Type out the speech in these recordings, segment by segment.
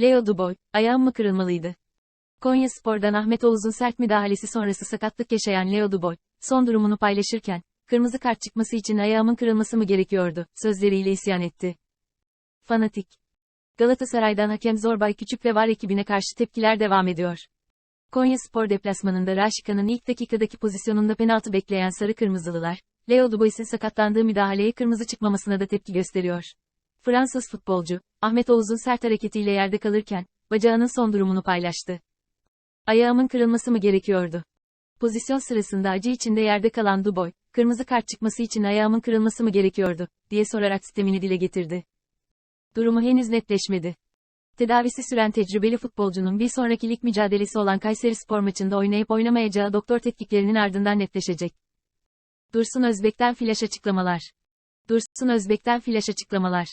Leo Duboy, ayağım mı kırılmalıydı? Konya Spor'dan Ahmet Oğuz'un sert müdahalesi sonrası sakatlık yaşayan Leo Duboy, son durumunu paylaşırken, kırmızı kart çıkması için ayağımın kırılması mı gerekiyordu, sözleriyle isyan etti. Fanatik. Galatasaray'dan hakem Zorbay Küçük ve VAR ekibine karşı tepkiler devam ediyor. Konya Spor deplasmanında Raşika'nın ilk dakikadaki pozisyonunda penaltı bekleyen sarı kırmızılılar, Leo Dubois'in sakatlandığı müdahaleye kırmızı çıkmamasına da tepki gösteriyor. Fransız futbolcu, Ahmet Oğuz'un sert hareketiyle yerde kalırken, bacağının son durumunu paylaştı. Ayağımın kırılması mı gerekiyordu? Pozisyon sırasında acı içinde yerde kalan Duboy, kırmızı kart çıkması için ayağımın kırılması mı gerekiyordu, diye sorarak sistemini dile getirdi. Durumu henüz netleşmedi. Tedavisi süren tecrübeli futbolcunun bir sonraki lig mücadelesi olan Kayseri Spor maçında oynayıp oynamayacağı doktor tetkiklerinin ardından netleşecek. Dursun Özbek'ten flash açıklamalar. Dursun Özbek'ten flash açıklamalar.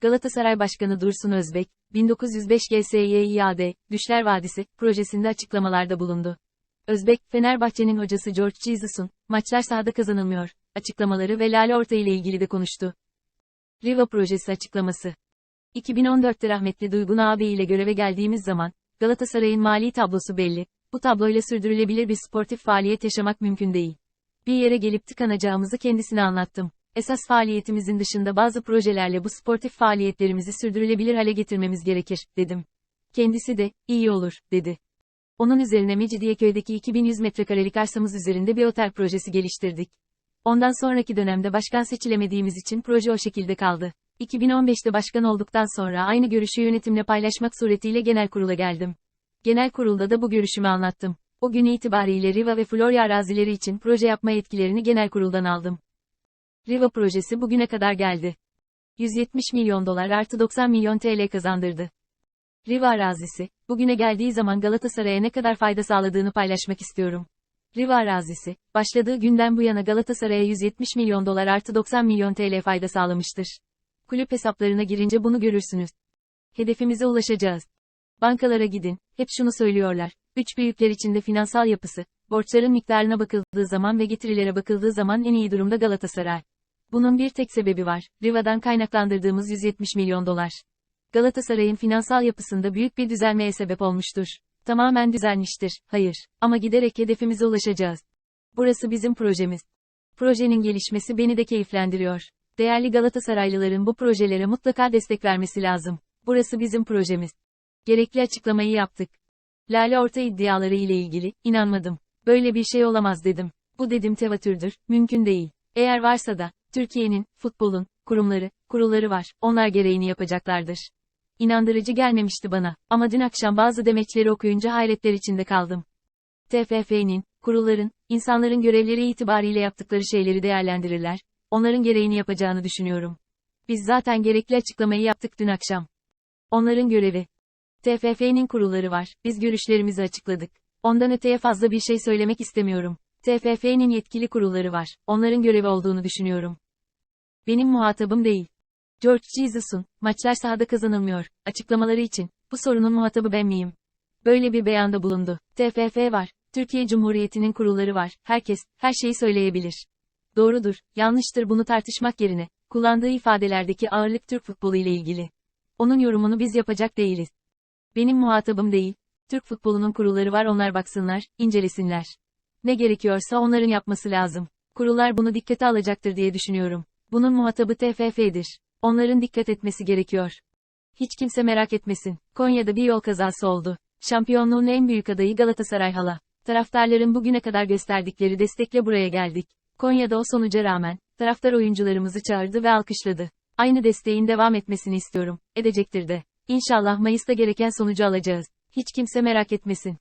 Galatasaray Başkanı Dursun Özbek, 1905 GSYİAD, Düşler Vadisi, projesinde açıklamalarda bulundu. Özbek, Fenerbahçe'nin hocası George Jesus'un, maçlar sahada kazanılmıyor, açıklamaları ve Lale Orta ile ilgili de konuştu. Riva projesi açıklaması. 2014'te rahmetli Duygun abi ile göreve geldiğimiz zaman, Galatasaray'ın mali tablosu belli, bu tabloyla sürdürülebilir bir sportif faaliyet yaşamak mümkün değil. Bir yere gelip tıkanacağımızı kendisine anlattım. Esas faaliyetimizin dışında bazı projelerle bu sportif faaliyetlerimizi sürdürülebilir hale getirmemiz gerekir, dedim. Kendisi de, iyi olur, dedi. Onun üzerine Mecidiyeköy'deki 2100 metrekarelik arsamız üzerinde bir otel projesi geliştirdik. Ondan sonraki dönemde başkan seçilemediğimiz için proje o şekilde kaldı. 2015'te başkan olduktan sonra aynı görüşü yönetimle paylaşmak suretiyle genel kurula geldim. Genel kurulda da bu görüşümü anlattım. O gün itibariyle Riva ve Florya arazileri için proje yapma yetkilerini genel kuruldan aldım. Riva projesi bugüne kadar geldi. 170 milyon dolar artı 90 milyon TL kazandırdı. Riva arazisi, bugüne geldiği zaman Galatasaray'a ne kadar fayda sağladığını paylaşmak istiyorum. Riva arazisi, başladığı günden bu yana Galatasaray'a 170 milyon dolar artı 90 milyon TL fayda sağlamıştır. Kulüp hesaplarına girince bunu görürsünüz. Hedefimize ulaşacağız. Bankalara gidin, hep şunu söylüyorlar. Üç büyükler içinde finansal yapısı, borçların miktarına bakıldığı zaman ve getirilere bakıldığı zaman en iyi durumda Galatasaray. Bunun bir tek sebebi var, Riva'dan kaynaklandırdığımız 170 milyon dolar. Galatasaray'ın finansal yapısında büyük bir düzelmeye sebep olmuştur. Tamamen düzelmiştir, hayır, ama giderek hedefimize ulaşacağız. Burası bizim projemiz. Projenin gelişmesi beni de keyiflendiriyor. Değerli Galatasaraylıların bu projelere mutlaka destek vermesi lazım. Burası bizim projemiz. Gerekli açıklamayı yaptık. Lale Orta iddiaları ile ilgili, inanmadım. Böyle bir şey olamaz dedim. Bu dedim tevatürdür, mümkün değil. Eğer varsa da, Türkiye'nin, futbolun, kurumları, kurulları var, onlar gereğini yapacaklardır. İnandırıcı gelmemişti bana, ama dün akşam bazı demeçleri okuyunca hayretler içinde kaldım. TFF'nin, kurulların, insanların görevleri itibariyle yaptıkları şeyleri değerlendirirler, onların gereğini yapacağını düşünüyorum. Biz zaten gerekli açıklamayı yaptık dün akşam. Onların görevi. TFF'nin kurulları var, biz görüşlerimizi açıkladık. Ondan öteye fazla bir şey söylemek istemiyorum. TFF'nin yetkili kurulları var, onların görevi olduğunu düşünüyorum. Benim muhatabım değil. George Jesus'un, maçlar sahada kazanılmıyor, açıklamaları için, bu sorunun muhatabı ben miyim? Böyle bir beyanda bulundu. TFF var, Türkiye Cumhuriyeti'nin kurulları var, herkes, her şeyi söyleyebilir. Doğrudur, yanlıştır bunu tartışmak yerine, kullandığı ifadelerdeki ağırlık Türk futbolu ile ilgili. Onun yorumunu biz yapacak değiliz. Benim muhatabım değil, Türk futbolunun kurulları var onlar baksınlar, incelesinler. Ne gerekiyorsa onların yapması lazım. Kurullar bunu dikkate alacaktır diye düşünüyorum. Bunun muhatabı TFF'dir. Onların dikkat etmesi gerekiyor. Hiç kimse merak etmesin. Konya'da bir yol kazası oldu. Şampiyonluğun en büyük adayı Galatasaray hala. Taraftarların bugüne kadar gösterdikleri destekle buraya geldik. Konya'da o sonuca rağmen, taraftar oyuncularımızı çağırdı ve alkışladı. Aynı desteğin devam etmesini istiyorum. Edecektir de. İnşallah Mayıs'ta gereken sonucu alacağız. Hiç kimse merak etmesin.